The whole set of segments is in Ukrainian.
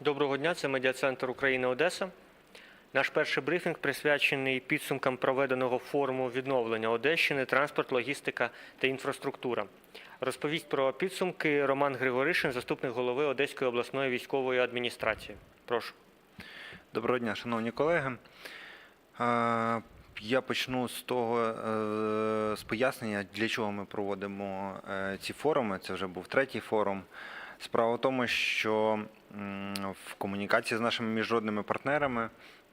Доброго дня, це медіа-центр України Одеса. Наш перший брифінг присвячений підсумкам проведеного форуму відновлення Одещини, транспорт, логістика та інфраструктура. Розповість про підсумки Роман Григоришин, заступник голови Одеської обласної військової адміністрації. Прошу. Доброго дня, шановні колеги. Я почну з того, е, з пояснення, для чого ми проводимо е, ці форуми. Це вже був третій форум. Справа в тому, що в комунікації з нашими міжнародними партнерами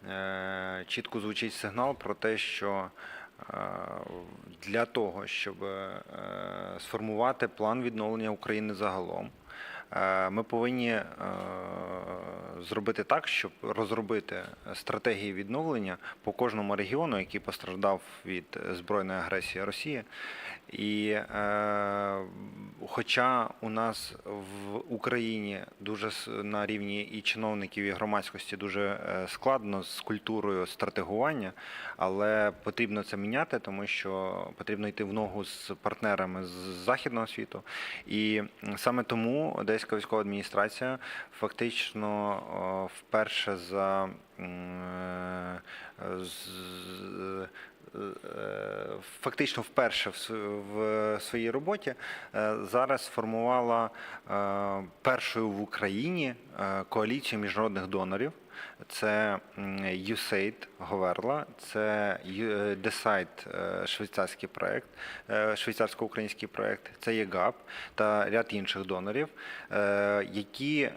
е, чітко звучить сигнал про те, що е, для того, щоб е, сформувати план відновлення України загалом, Ми повинні зробити так, щоб розробити стратегії відновлення по кожному регіону, який постраждав від збройної агресії Росії. І е, хоча у нас в Україні дуже на рівні і чиновників, і громадськості дуже е, складно з культурою стратегування, але потрібно це міняти, тому що потрібно йти в ногу з партнерами з західного світу. І саме тому Одеська військова адміністрація фактично вперше за е, з- фактично вперше в своїй роботі е, зараз сформувала е, першою в Україні е, коаліцію міжнародних донорів. Це USAID Говерла, це Ю- е, швейцарський проект, е, швейцарсько-український проект, це ЄГАП та ряд інших донорів, е, які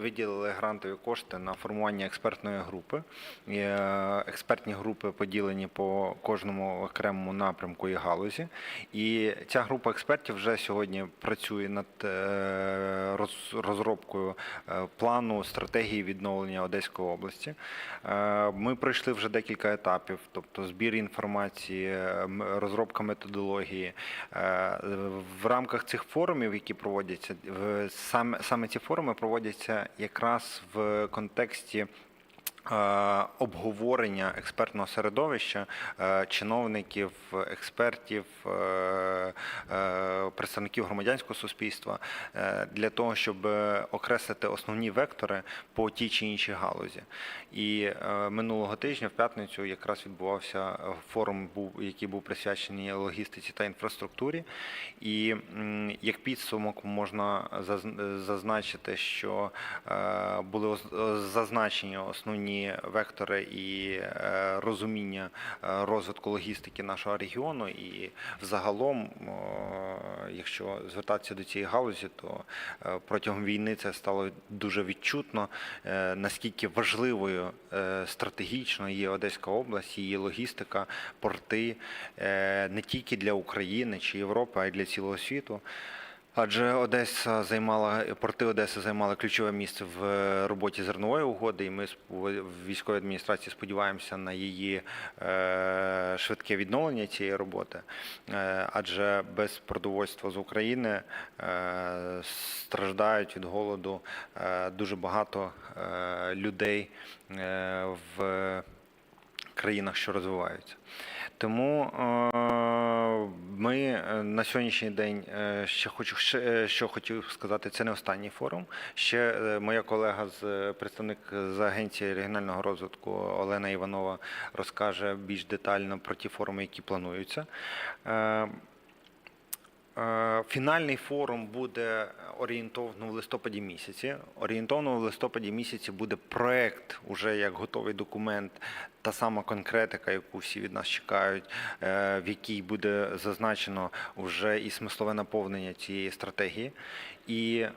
виділили грантові кошти на формування експертної групи. Експертні групи поділені по кожному окремому напрямку і галузі. І ця група експертів вже сьогодні працює над розробкою плану стратегії відновлення Одеської області. Е, Ми пройшли вже декілька етапів, тобто збір інформації, е, розробка методології. Е, В рамках цих форумів, які проводяться, саме, саме ці форуми проводяться якраз в контексті. Е, Обговорення експертного середовища, е, чиновників, експертів, е, представників громадянського суспільства для того, щоб окреслити основні вектори по тій чи іншій галузі. І минулого тижня, в п'ятницю, якраз відбувався форум, який був присвячений логістиці та інфраструктурі. І як підсумок можна зазначити, що були зазначені основні вектори і е, розуміння е, розвитку логістики нашого регіону. І взагалом, якщо звертатися до цієї галузі, то е, протягом війни це стало дуже відчутно, наскільки важливою стратегічно є Одеська область, її логістика, порти не тільки для України чи Європи, а й для цілого світу. Адже Одеса займала порти Одеси займали ключове місце в е, роботі зернової угоди, і ми в військовій адміністрації сподіваємося на її е, швидке відновлення цієї роботи. Е, Адже без продовольства з України страждають від голоду дуже багато людей в країнах, що розвиваються. Тому е, ми е, на сьогоднішній день е, ще хочу що хотів сказати, це не останній форум. Ще моя колега з представник з агенції регіонального розвитку Олена Іванова розкаже більш детально про ті форуми, які плануються. Е, Фінальний форум буде орієнтовно в листопаді місяці. Орієнтовно в листопаді місяці буде проект, уже як готовий документ, та сама конкретика, яку всі від нас чекають, е, в якій буде зазначено вже і смислове наповнення цієї стратегії. І е,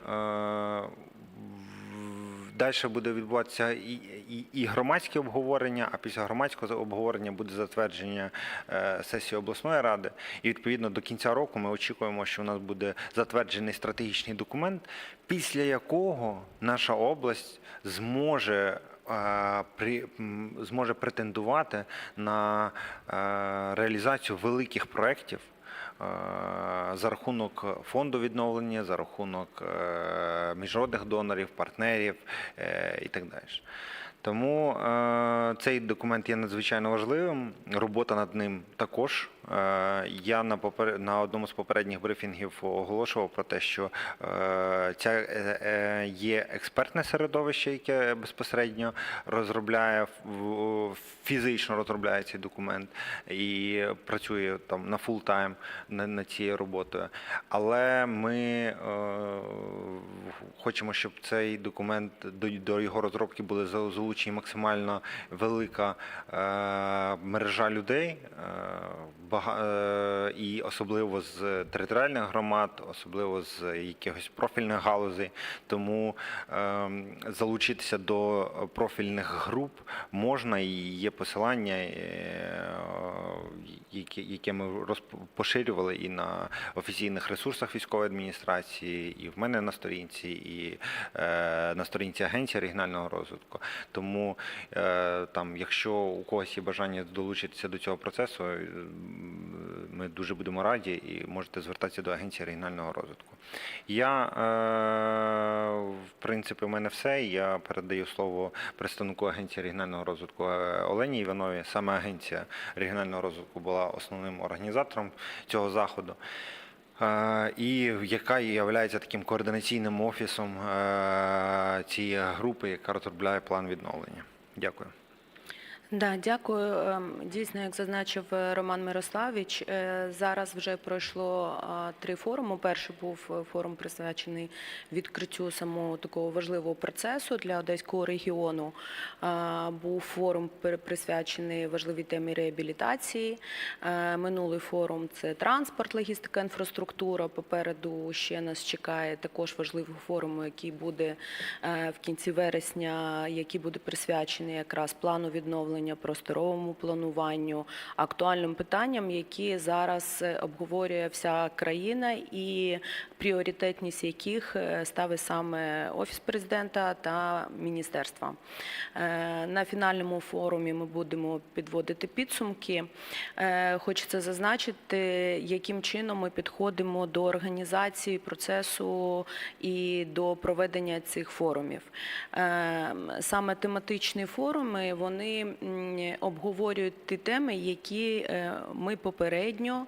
Далі буде відбуватися і, і, і громадське обговорення, а після громадського обговорення буде затвердження е, сесії обласної ради. І відповідно до кінця року ми очікуємо, що у нас буде затверджений стратегічний документ, після якого наша область зможе. е, При, зможе претендувати на е, реалізацію великих проєктів за рахунок фонду відновлення, за рахунок е, міжнародних донорів, партнерів е, і так далі. Тому е, цей документ є надзвичайно важливим. Робота над ним також. Е, я на попер... на одному з попередніх брифінгів оголошував про те, що е, ця е, е, є експертне середовище, яке безпосередньо розробляє фізично розробляє цей документ і працює там на фул тайм над над цією роботою. Але ми е, хочемо, щоб цей документ до, до його розробки були за- залучені максимально велика е, мережа людей, е, е, і особливо з територіальних громад, особливо з якихось профільних галузей. Тому залучитися до профільних груп можна і є посилання, яке ми поширювали і на офіційних ресурсах військової адміністрації, і в мене на сторінці, і на сторінці Агенції регіонального розвитку. Тому е, там, якщо у когось є бажання долучитися до цього процесу, е, ми дуже будемо раді і можете звертатися до Агенції регіонального розвитку. Я, е, в принципі, у мене все. Я передаю слово представнику Агенції регіонального розвитку Олені Іванові. Саме Агенція регіонального розвитку була основним організатором цього заходу. І яка є таким координаційним офісом цієї групи, яка розробляє план відновлення. Дякую. Да, дякую. Ем, Дійсно, як зазначив е, Роман Мирославович, е, зараз вже пройшло три форуми. Перший був е, форум присвячений відкриттю самого такого важливого процесу для одеського регіону. Був форум присвячений важливій темі реабілітації. Минулий форум це транспорт, логістика, інфраструктура. Попереду ще нас чекає також важливий форум, який буде в кінці вересня, який буде присвячений якраз плану відновлення, просторовому плануванню, актуальним питанням, які зараз е, обговорює вся країна, і пріоритетність яких е, ставить саме офіс президента та міністерства. Е, На фінальному форумі ми будемо підводити підсумки. Хочеться зазначити, яким чином ми підходимо до організації процесу і до проведення цих форумів. Саме тематичні форуми вони обговорюють ті теми, які е, ми попередньо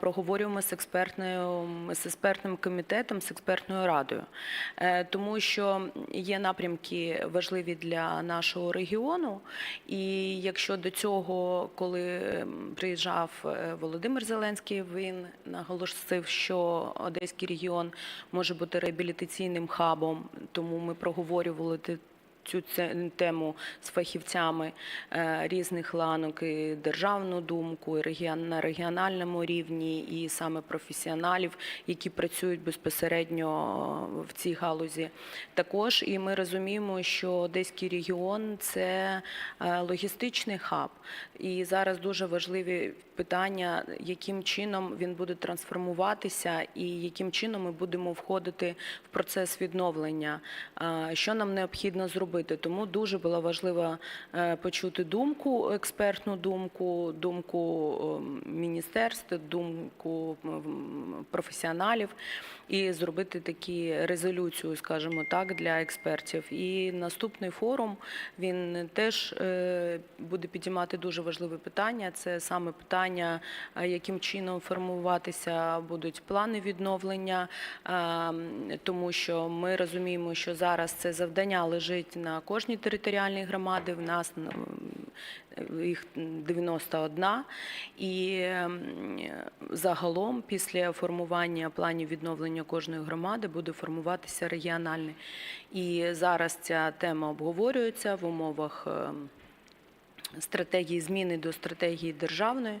проговорюємо з експертною з експертним комітетом, з експертною радою, Е, тому що є напрямки важливі для нашого регіону. І якщо до цього, коли ем, приїжджав е, Володимир Зеленський, він наголосив, що Одеський регіон може бути реабілітаційним хабом, тому ми проговорювали цю тему з фахівцями е, різних ланок, і державну думку, і на регіональному рівні, і саме професіоналів, які працюють безпосередньо в цій галузі. Також і ми розуміємо, що Одеський регіон це е, логістичний хаб, і зараз дуже важливі питання, яким чином він буде трансформуватися, і яким чином ми будемо входити в процес відновлення, е, що нам необхідно зробити. Тому дуже було важливо е, почути думку, експертну думку, думку е, міністерств, думку професіоналів і зробити такі резолюцію, скажімо так, для експертів. І наступний форум він теж е, буде підіймати дуже важливе питання. Це саме питання, яким чином формуватися будуть плани відновлення, е, тому що ми розуміємо, що зараз це завдання лежить на кожній територіальній громаді. В нас їх 91. І ем, загалом, після формування планів відновлення кожної громади, буде формуватися регіональний. І зараз ця тема обговорюється в умовах. ем, Стратегії зміни до стратегії державної,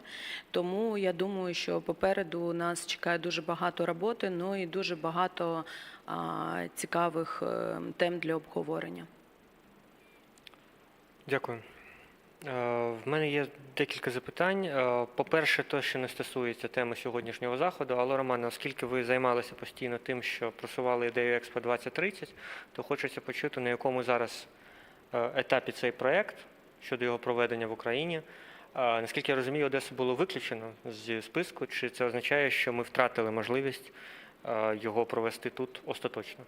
тому я думаю, що попереду нас чекає дуже багато роботи, ну і дуже багато а, цікавих е, тем для обговорення. Дякую. Е, В мене є декілька запитань. Е, По-перше, то, що не стосується теми сьогоднішнього заходу, але Романе, оскільки ви займалися постійно тим, що просували ідею Експо 2030, то хочеться почути, на якому зараз е, етапі цей проєкт щодо його проведення в Україні. Наскільки я розумію, Одесу було виключено зі списку. Чи це означає, що ми втратили можливість його провести тут остаточно?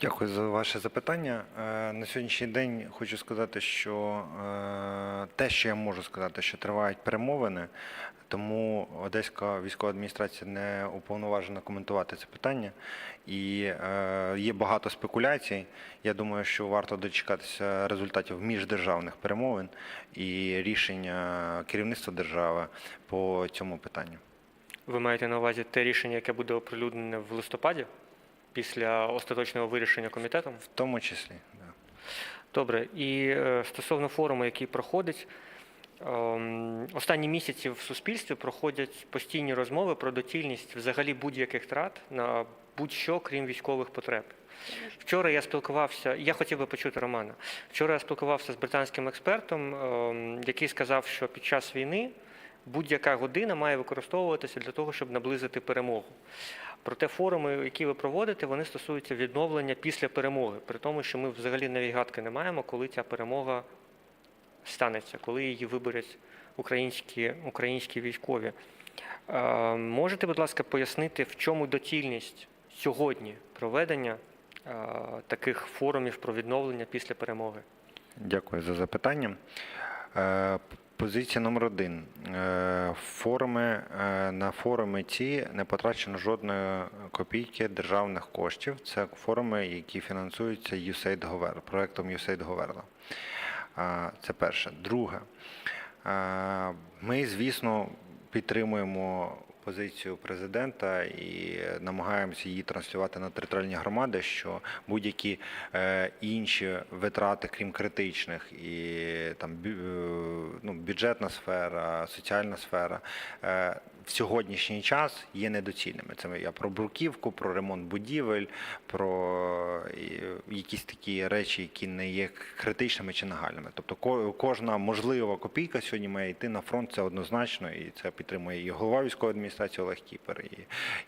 Дякую за ваше запитання. Е, На сьогоднішній день хочу сказати, що е, те, що я можу сказати, що тривають перемовини, тому Одеська військова адміністрація не уповноважена коментувати це питання. І е, є багато спекуляцій. Я думаю, що варто дочекатися результатів міждержавних перемовин і рішення керівництва держави по цьому питанню. Ви маєте на увазі те рішення, яке буде оприлюднене в листопаді після остаточного вирішення комітетом? В тому числі. Да. Добре, і е, стосовно форуму, який проходить, ем, останні місяці в суспільстві проходять постійні розмови про доцільність взагалі будь-яких трат на будь-що, крім військових потреб. Вчора я спілкувався, я хотів би почути Романа. Вчора я спілкувався з британським експертом, ем, який сказав, що під час війни будь-яка година має використовуватися для того, щоб наблизити перемогу. Проте форуми, які ви проводите, вони стосуються відновлення після перемоги, при тому, що ми взагалі навігатки не маємо, коли ця перемога станеться, коли її виборять українські, українські військові. Е, можете, будь ласка, пояснити, в чому доцільність сьогодні проведення е, таких форумів про відновлення після перемоги? Дякую за запитання. Е, Позиція номер один. Е, Форуми е, на форуми ці не потрачено жодної копійки державних коштів. Це форуми, які фінансуються USAID Governo, проектом USAID Говерла. А, Це перше. Друге, е, ми, звісно, підтримуємо позицію президента і намагаємося її транслювати на територіальні громади, що будь-які е, інші витрати, крім критичних, і там е, ну, бюджетна сфера, соціальна сфера. Е, В сьогоднішній час є недоцільними. Це я про бруківку, про ремонт будівель, про якісь такі речі, які не є критичними чи нагальними. Тобто ко- кожна можлива копійка сьогодні має йти на фронт, це однозначно, і це підтримує і голова військової адміністрації Олег Кіпер, і,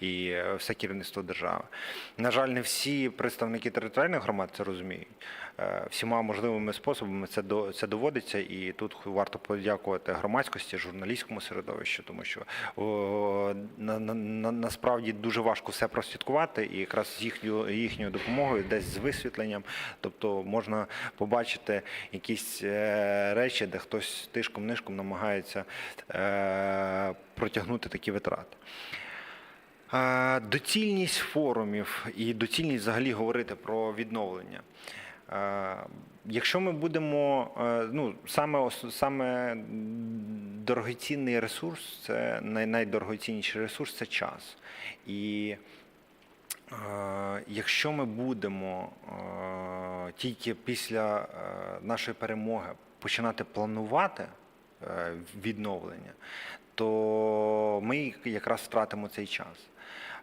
і е, все керівництво держави. На жаль, не всі представники територіальних громад це розуміють. Е, Всіма можливими способами це до це доводиться, і тут варто подякувати громадськості, журналістському середовищу, тому що на, на, на, насправді дуже важко все прослідкувати, і якраз з їхньою їхньою допомогою, десь з висвітленням, тобто можна побачити якісь е, речі, де хтось тишком-нишком намагається е, протягнути такі витрати. Е, Доцільність форумів і доцільність взагалі говорити про відновлення. Е, Якщо ми будемо, е, ну саме саме дорогоцінний ресурс, це най- найдорогоцінніший ресурс це час. І е, якщо ми будемо тільки після нашої перемоги починати планувати відновлення, то ми якраз втратимо цей час.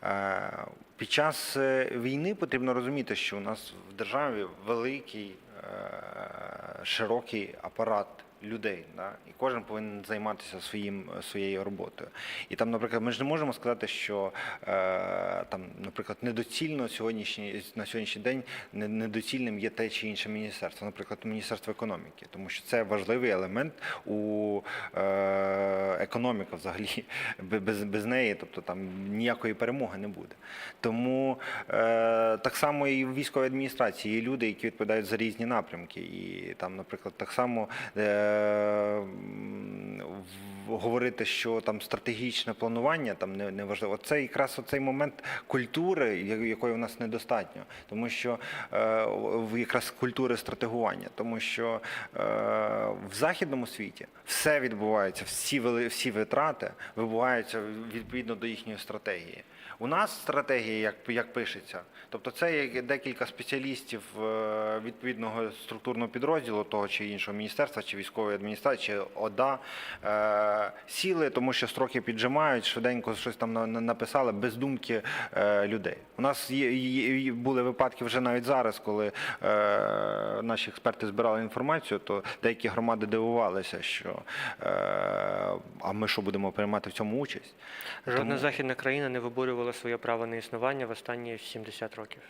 Е, Під час е, війни потрібно розуміти, що у нас в державі великий, е, широкий апарат людей, да? і кожен повинен займатися своїм, своєю роботою. І там, наприклад, ми ж не можемо сказати, що е, там, наприклад, недоцільно сьогоднішній, на сьогоднішній день не- недоцільним є те чи інше міністерство, наприклад, Міністерство економіки, тому що це важливий елемент у е, економіка взагалі без, без неї, тобто там ніякої перемоги не буде. Тому е, так само і в військовій адміністрації є люди, які відповідають за різні напрямки. І там, наприклад, так само е, говорити, що там стратегічне планування там не, не важливо. Це якраз оцей момент культури, якої у нас недостатньо, тому що е, в якраз культури стратегування, тому що е, в західному світі все відбувається, всі вели- всі витрати відбуваються відповідно до їхньої стратегії. У нас стратегія, як, як пишеться, тобто це є декілька спеціалістів е, відповідного структурного підрозділу того чи іншого міністерства, чи військової адміністрації, чи ОДА е, сіли, тому що строки піджимають, швиденько щось там на- на- написали без думки е, людей. У нас є, є- є- були випадки вже навіть зараз, коли е, наші експерти збирали інформацію, то деякі громади дивувалися, що е, а ми що будемо приймати в цьому участь. Жодна Тому- західна країна не виборювала своє право на існування в останні 70 років.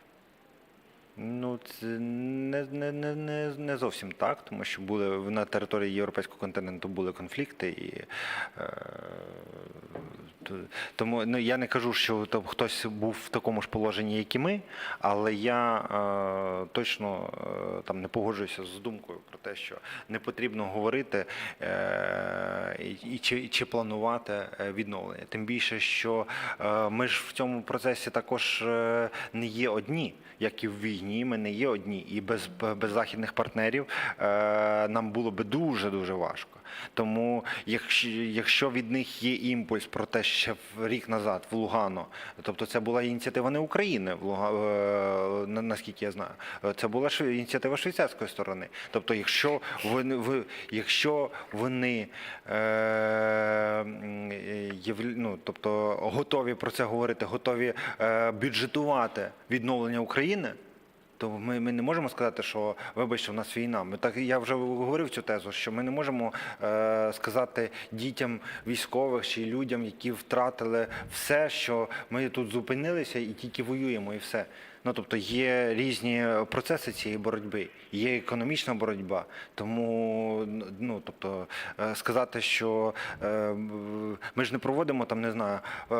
Ну, це не, не, не, не, зовсім так, тому що були на території європейського континенту були конфлікти, і е, тому ну, я не кажу, що там хтось був в такому ж положенні, як і ми, але я е, точно е, там не погоджуюся з думкою про те, що не потрібно говорити е, і, і, чи, чи планувати е, відновлення. Тим більше, що е, ми ж в цьому процесі також е, не є одні, як і в війні. Ми не є одні, і без, без західних партнерів е, нам було би дуже дуже важко. Тому, якщо, якщо від них є імпульс про те, ще рік назад в Лугано, тобто це була ініціатива не України, в Луга, е, наскільки я знаю, це була ініціатива швейцарської сторони. Тобто, якщо вони, ви, якщо вони е, е, ну, тобто, готові про це говорити, готові е, бюджетувати відновлення України. То ми, ми не можемо сказати, що вибачте, у нас війна. Ми так я вже говорив цю тезу, що ми не можемо е, сказати дітям військових чи людям, які втратили все, що ми тут зупинилися і тільки воюємо, і все. Ну тобто є різні процеси цієї боротьби, є економічна боротьба. Тому ну тобто е, сказати, що е, ми ж не проводимо там, не знаю, е,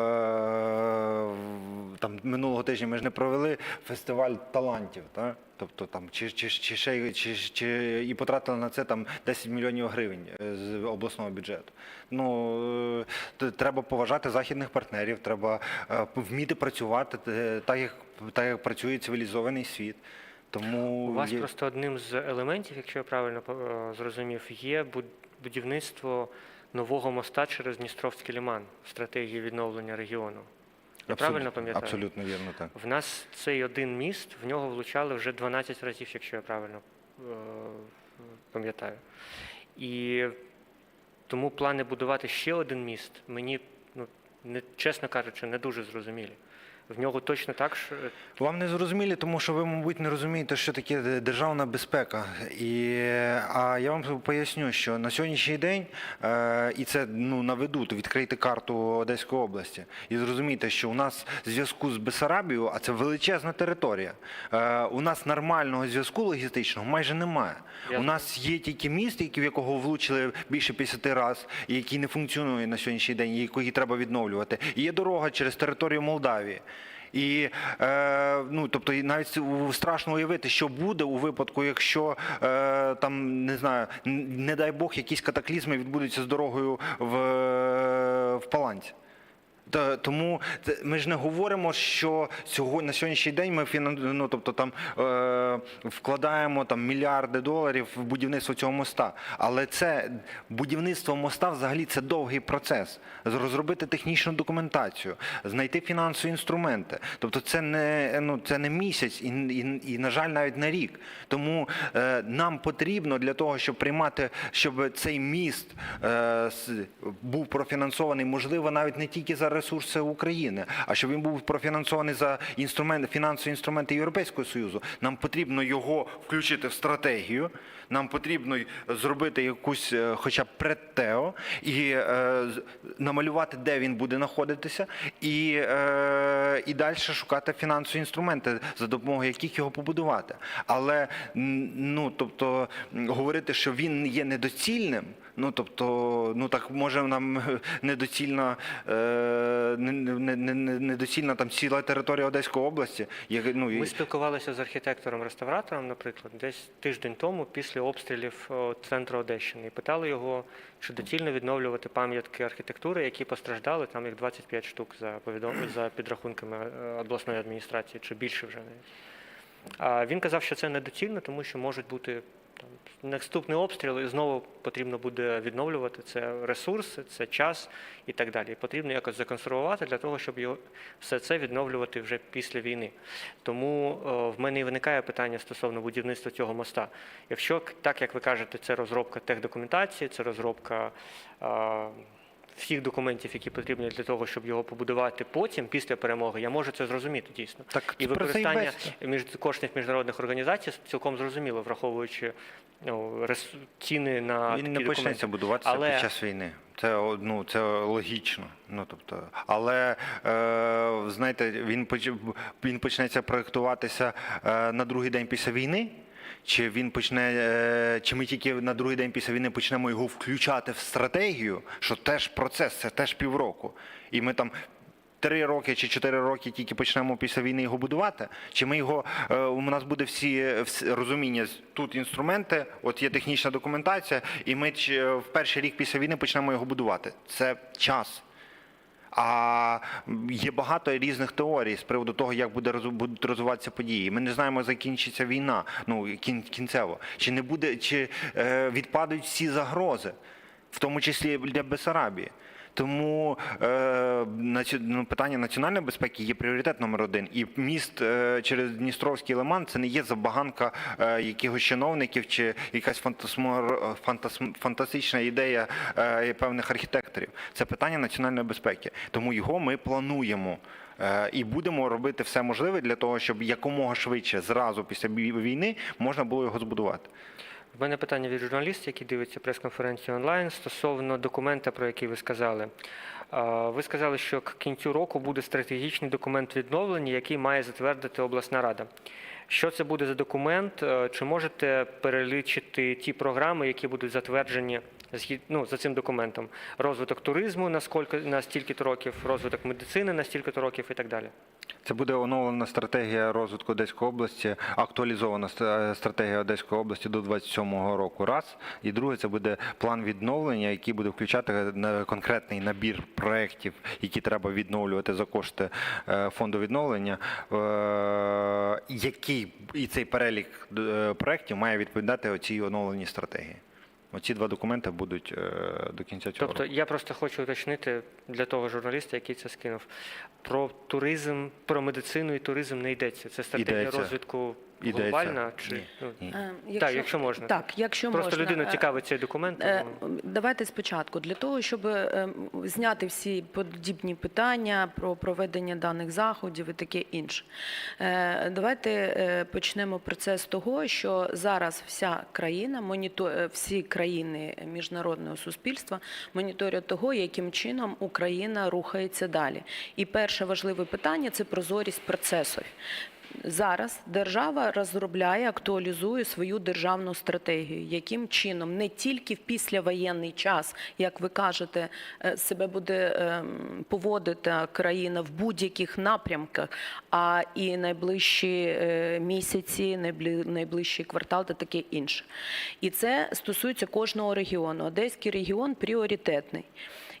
там минулого тижня ми ж не провели фестиваль талантів, та? Тобто там чи, чи, чи, ще, чи, чи і потратили на це там 10 мільйонів гривень е, з обласного бюджету. Ну е, треба поважати західних партнерів, треба е, вміти працювати так, як так як працює цивілізований світ. Тому У вас є- просто одним з елементів, якщо я правильно зрозумів, є буд- будівництво нового моста через Дністровський ліман в стратегії відновлення регіону. Я правильно пам'ятаю? Абсолютно вірно так. В нас цей один міст, в нього влучали вже 12 разів, якщо я правильно е, пам'ятаю. І тому плани будувати ще один міст мені, ну, не, чесно кажучи, не дуже зрозумілі. В нього точно так, що Вам не зрозумілі, тому що ви, мабуть, не розумієте, що таке державна безпека. І, а я вам поясню, що на сьогоднішній день, е, і це ну, наведу, то відкрийте карту Одеської області і зрозумійте, що у нас зв'язку з Бесарабією, а це величезна територія, е, у нас нормального зв'язку логістичного майже немає. Я У нас є тільки міст, який- в якого влучили більше 50 разів, і який не функціонує на сьогоднішній день, і який треба відновлювати. І є дорога через територію Молдавії. І е, ну, тобто, навіть страшно уявити, що буде у випадку, якщо е, там не знаю, не дай Бог, якісь катаклізми відбудуться з дорогою в, в Паланці. Тому ми ж не говоримо, що сьогодні на сьогоднішній день ми ну, тобто, там, е, вкладаємо там, мільярди доларів в будівництво цього моста. Але це будівництво моста взагалі це довгий процес. Розробити технічну документацію, знайти фінансові інструменти. Тобто це не, ну, це не місяць і, і, і, на жаль, навіть не рік. Тому е, нам потрібно для того, щоб приймати, щоб цей міст е, був профінансований, можливо, навіть не тільки за ресурси України, а щоб він був профінансований за інструмент фінансові інструменти Європейського Союзу. Нам потрібно його включити в стратегію. Нам потрібно зробити якусь, е, хоча б предтео, і е, намалювати, де він буде знаходитися, і, е, і далі шукати фінансові інструменти, за допомогою яких його побудувати. Але ну, тобто, говорити, що він є недоцільним. Ну тобто, ну так може нам недоцільна, е, не- не- не- не- недоцільна там ціла територія Одеської області. Як, ну, і- Ми спілкувалися з архітектором-реставратором, наприклад, десь тиждень тому після обстрілів центру Одещини і питали його, чи доцільно відновлювати пам'ятки архітектури, які постраждали, там їх 25 штук за повідом... за підрахунками е, обласної адміністрації, чи більше вже навіть. А він казав, що це недоцільно, тому що можуть бути наступний обстріл, і знову потрібно буде відновлювати це ресурси, це час і так далі. Потрібно якось законсервувати для того, щоб його все це відновлювати вже після війни. Тому о, в мене і виникає питання стосовно будівництва цього моста. Якщо так, як ви кажете, це розробка техдокументації, це розробка а, всіх документів, які потрібні для того, щоб його побудувати потім, після перемоги, я можу це зрозуміти дійсно. Так І використання між коштів міжнародних організацій цілком зрозуміло, враховуючи ну, ціни на Він такі не документи. почнеться будуватися Але- під час війни. Це ну, це логічно. Ну тобто, але е, знаєте, він поч- він почнеться проєктуватися е, на другий день після війни. Чи він почне, е, чи ми тільки на другий день після війни почнемо його включати в стратегію, що теж процес, це теж півроку. І ми там три роки чи чотири роки тільки почнемо після війни його будувати? Чи ми його е, у нас буде всі, розуміння тут інструменти, от є технічна документація, і ми ч- в перший рік після війни почнемо його будувати. Це час. А є багато різних теорій з приводу того, як буде будуть розвиватися події. Ми не знаємо, закінчиться війна. Ну кін, кінцево, чи не буде, чи е, відпадуть всі загрози, в тому числі для Бесарабії. Тому е, ну, питання національної безпеки є пріоритет номер один. І міст е, через Дністровський лиман це не є забаганка е, якихось чиновників чи якась фантастична ідея певних архітекторів. Це питання національної безпеки. Тому його ми плануємо. І будемо робити все можливе для того, щоб якомога швидше, зразу після війни, можна було його збудувати. В мене питання від журналіста, який дивиться прес-конференцію онлайн стосовно документа, про який ви сказали. Ви сказали, що к кінцю року буде стратегічний документ відновлення, який має затвердити обласна рада. Що це буде за документ? Е, Чи можете перелічити ті програми, які будуть затверджені ну, за цим документом? Розвиток туризму на скільки на стільки-то років, розвиток медицини на стільки-то років і так далі. Це буде оновлена стратегія розвитку Одеської області, актуалізована стратегія Одеської області до 27-го року. Раз і друге, це буде план відновлення, який буде включати на- конкретний набір проєктів, які треба відновлювати за кошти е, фонду відновлення. е, Який і цей перелік е, проєктів має відповідати оцій оновленій стратегії. Оці два документи будуть е, до кінця цього Тобто року. я просто хочу уточнити для того журналіста, який це скинув. Про туризм, про медицину і туризм не йдеться. Це стратегія Йдеться. розвитку Йдеться. глобальна чи Ні. ну, Ні. Е, так, якщо можна. Так, якщо Просто можна. людину Е, цікавить цей документ. Е, Давайте спочатку для того, щоб е, зняти всі подібні питання про проведення даних заходів і таке інше. Е, Давайте е, почнемо процес з того, що зараз вся країна, моніто- е, всі країни міжнародного суспільства моніторять того, яким чином Україна рухається далі. І перше важливе питання це прозорість процесів. Зараз держава розробляє, актуалізує свою державну стратегію, яким чином не тільки в післявоєнний час, як ви кажете, е, себе буде ем, поводити країна в будь-яких напрямках, а і найближчі е, місяці, найближчий квартал та таке інше. І це стосується кожного регіону. Одеський регіон пріоритетний.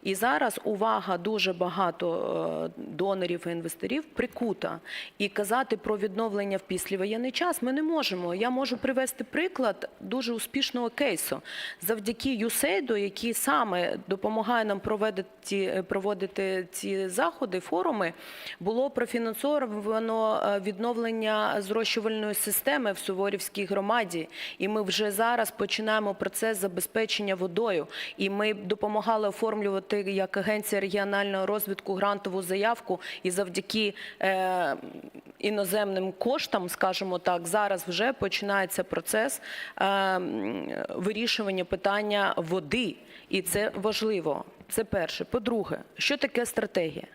І зараз увага дуже багато е, донорів і інвесторів прикута. І казати про відновлення в післявоєнний час ми не можемо. Я можу привести приклад дуже успішного кейсу. Завдяки USAID, який саме допомагає нам проводити, проводити ці заходи, форуми, було профінансовано е, відновлення зрощувальної системи в Суворівській громаді. І ми вже зараз починаємо процес забезпечення водою. І ми допомагали оформлювати як агенція регіонального розвитку грантову заявку. І завдяки е, іноземним коштам, скажімо так, зараз вже починається процес е, вирішування питання води. І це важливо. Це перше. По-друге, що таке стратегія?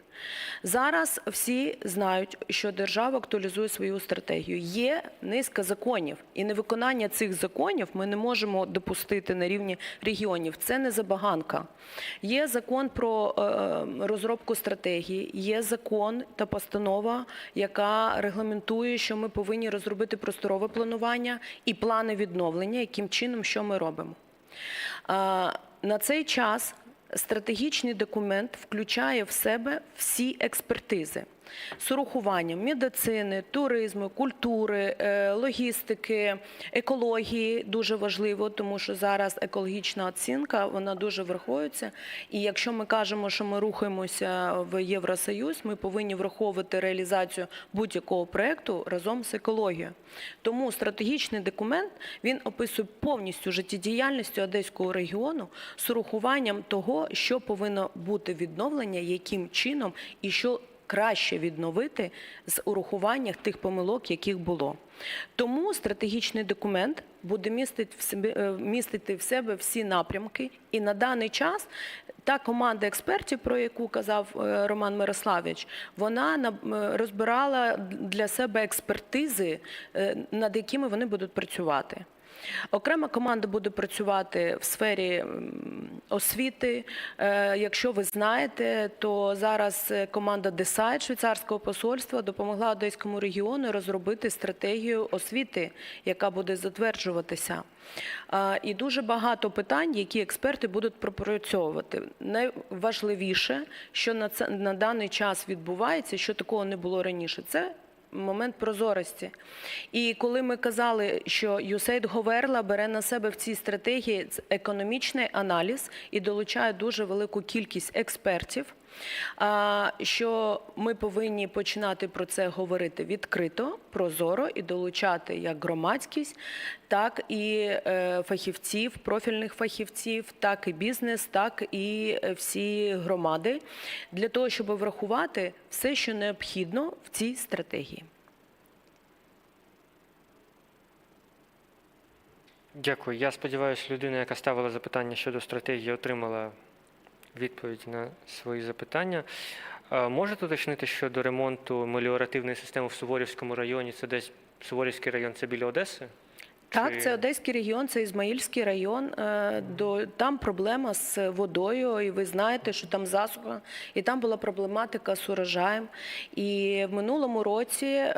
Зараз всі знають, що держава актуалізує свою стратегію. Є низка законів, і невиконання цих законів ми не можемо допустити на рівні регіонів. Це не забаганка. Є закон про е, розробку стратегії, є закон та постанова, яка регламентує, що ми повинні розробити просторове планування і плани відновлення, яким чином що ми робимо. На цей час стратегічний документ включає в себе всі експертизи. З урахуванням медицини, туризму, культури, е, логістики, екології дуже важливо, тому що зараз екологічна оцінка вона дуже враховується. І якщо ми кажемо, що ми рухаємося в Євросоюз, ми повинні враховувати реалізацію будь-якого проекту разом з екологією. Тому стратегічний документ він описує повністю життєдіяльність одеського регіону з урахуванням того, що повинно бути відновлення, яким чином і що краще відновити з урахуванням тих помилок, яких було. Тому стратегічний документ буде містити в себе, е, містити в себе всі напрямки, і на даний час та команда експертів, про яку казав е, Роман Мирославович, вона на- розбирала для себе експертизи, е, над якими вони будуть працювати. Окрема команда буде працювати в сфері освіти. Е, Якщо ви знаєте, то зараз е, команда Decide швейцарського посольства допомогла Одеському регіону розробити стратегію освіти, яка буде затверджуватися. І дуже багато питань, які експерти будуть пропрацьовувати. Найважливіше, що на даний час відбувається, що такого не було раніше, це момент прозорості. І коли ми казали, що USAID Говерла бере на себе в цій стратегії економічний аналіз і долучає дуже велику кількість експертів, що ми повинні починати про це говорити відкрито, прозоро і долучати як громадськість, так і е, фахівців, профільних фахівців, так і бізнес, так і е, всі громади, для того, щоб врахувати все, що необхідно в цій стратегії. Дякую. Я сподіваюся, людина, яка ставила запитання щодо стратегії, отримала відповідь на свої запитання. Можете уточнити щодо ремонту меліоративної системи в Суворівському районі? Це десь Суворівський район, це біля Одеси? Так, це Одеський регіон, це Ізмаїльський район. Е, там проблема з водою, і ви знаєте, що там засуха, і там була проблематика з урожаєм. І в минулому році е,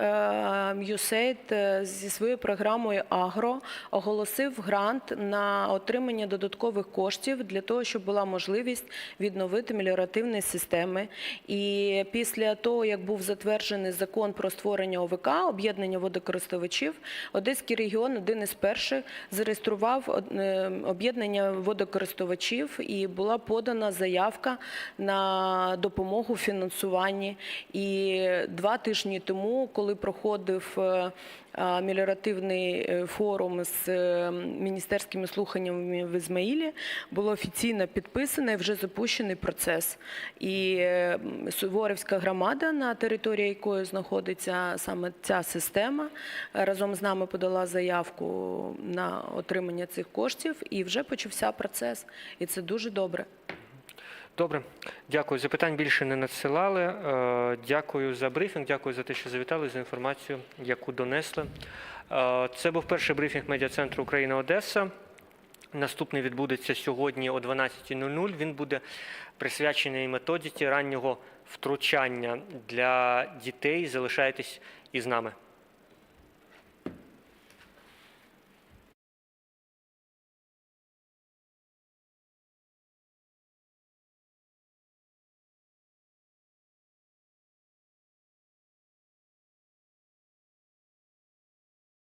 USAID е, зі своєю програмою Агро оголосив грант на отримання додаткових коштів для того, щоб була можливість відновити меліоративні системи. І після того, як був затверджений закон про створення ОВК, об'єднання водокористувачів, Одеський регіон один із перших зареєстрував е, об'єднання водокористувачів і була подана заявка на допомогу в фінансуванні. І два тижні тому, коли проходив е, меліоративний е, форум з е, міністерськими слуханнями в Ізмаїлі, було офіційно підписано і вже запущений процес. І е, Суворівська громада, на території якої знаходиться саме ця система, разом з нами подала заявку на отримання цих коштів, і вже почався процес. І це дуже добре. Добре, дякую. Запитань більше не надсилали. Е, Дякую за брифінг, дякую за те, що завітали, за інформацію, яку донесли. Е, Це був перший брифінг медіа-центру Україна Одеса. Наступний відбудеться сьогодні о 12.00. Він буде присвячений методиці раннього втручання для дітей. Залишайтесь із нами.